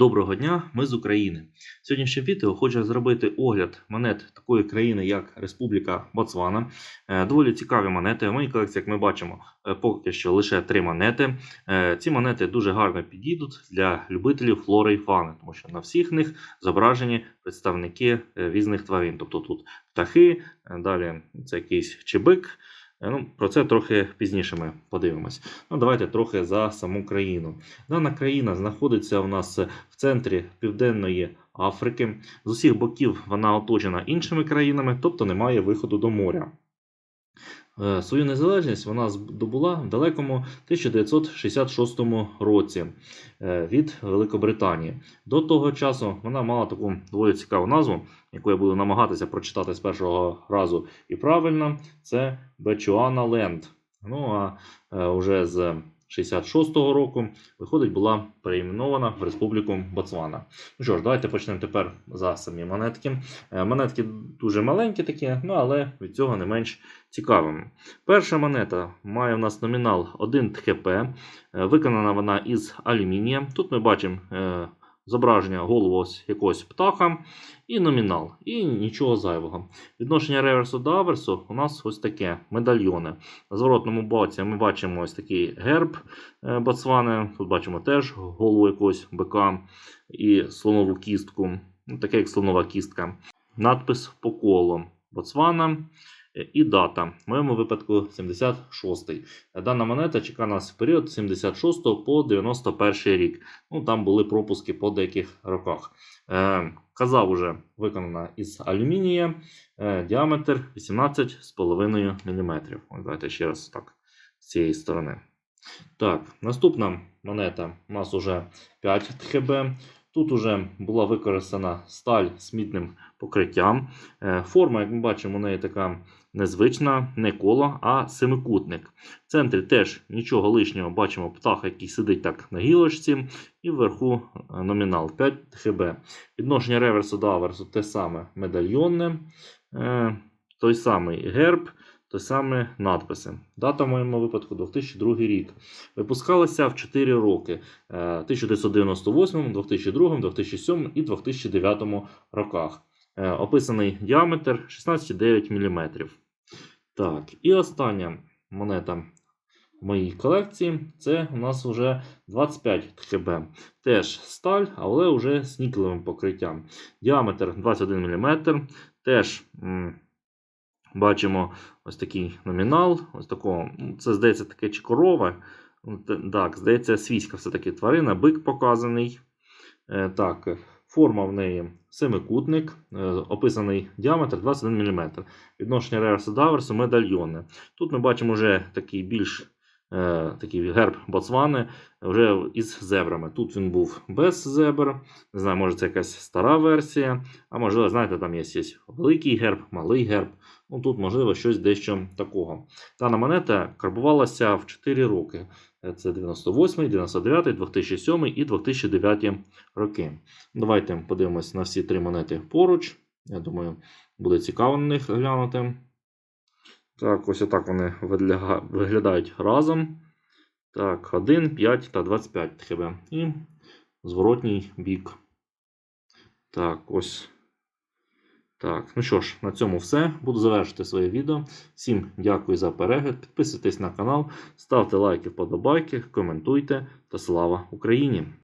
Доброго дня, ми з України. Сьогоднішнє відео хочу зробити огляд монет такої країни, як Республіка Ботсвана. Е, Доволі цікаві монети. В моїй колекції, як ми бачимо, е, поки що лише три монети. Е, Ці монети дуже гарно підійдуть для любителів флори і фауни, тому що на всіх них зображені представники різних тварин. Тобто тут птахи, далі це якийсь чебик. Е, Ну, про це трохи пізніше ми подивимось. Ну, давайте трохи за саму країну. Дана країна знаходиться у нас в центрі Південної Африки. З усіх боків вона оточена іншими країнами, тобто немає виходу до моря. Е, Свою незалежність вона здобула в далекому 1966 році е, від Великобританії. До того часу вона мала таку доволі цікаву назву, яку я буду намагатися прочитати з першого разу і правильно. Це Бечуана Ленд. Ну а вже уже з 66-го року виходить, була переіменована в Республіку Ботсвана. Ну що ж, давайте почнемо тепер за самі монетки. Е, Монетки дуже маленькі такі, ну але від цього не менш цікавими. Перша монета має в нас номінал 1 ТХП. Е, Виконана вона із алюмінія. Тут ми бачимо е, зображення голову ось якогось птаха і номінал, і нічого зайвого. Відношення реверсу до аверсу у нас ось таке медальйони. На зворотному боці ми бачимо ось такий герб е, Ботсвани. Тут бачимо теж голову якогось бика і слонову кістку. Ну, таке як слонова кістка. Надпис по колу Ботсвана і дата. В моєму випадку 76-й. Дана монета чекає нас в період 76 по 91 рік. Ну, там були пропуски по деяких роках. Е, казав уже виконана із алюмінія, е, діаметр 18,5 мм. Давайте ще раз так з цієї сторони. Так, наступна монета у нас уже 5 ТХБ. Тут уже була використана сталь з мідним покриттям. Е, Форма, як ми бачимо, у неї така незвична, не коло, а семикутник. В центрі теж нічого лишнього бачимо птаха, який сидить так на гілочці, і вверху е, номінал 5 ХБ. Відношення реверсу до аверсу те саме медальйонне, е, той самий герб, той самий надписи. Дата в моєму випадку 2002 рік. Випускалися в 4 роки: е, 1998, 2002, 2007 і 2009 роках. Е, Описаний діаметр 16,9 мм. Так, і остання монета в моїй колекції це у нас вже 25 ТХБ. Теж сталь, але вже з нікелевим покриттям. Діаметр 21 мм. Теж м, бачимо ось такий номінал. Ось такого, ну, це здається таке чи корова. Ну, Так, здається, свійська все-таки тварина, бик показаний. Е, Так, форма в неї семикутник, е, описаний діаметр 21 мм. Відношення реверсу до аверсу медальйони. Тут ми бачимо вже такий більш е, такий герб Ботсвани вже із зебрами. Тут він був без зебр. Не знаю, може це якась стара версія. А можливо, знаєте, там є, є великий герб, малий герб. Ну тут, можливо, щось дещо такого. Дана монета карбувалася в 4 роки. Це 98, 99, 2007 і 2009 роки. Давайте подивимось на всі три монети поруч. Я думаю, буде цікаво на них глянути. Так, ось отак вони виглядають разом. Так, 1, 5 та 25 ТХБ. І зворотній бік. Так, ось. Так, ну що ж, на цьому все. Буду завершити своє відео. Всім дякую за перегляд. Підписуйтесь на канал, ставте лайки, вподобайки, коментуйте та слава Україні!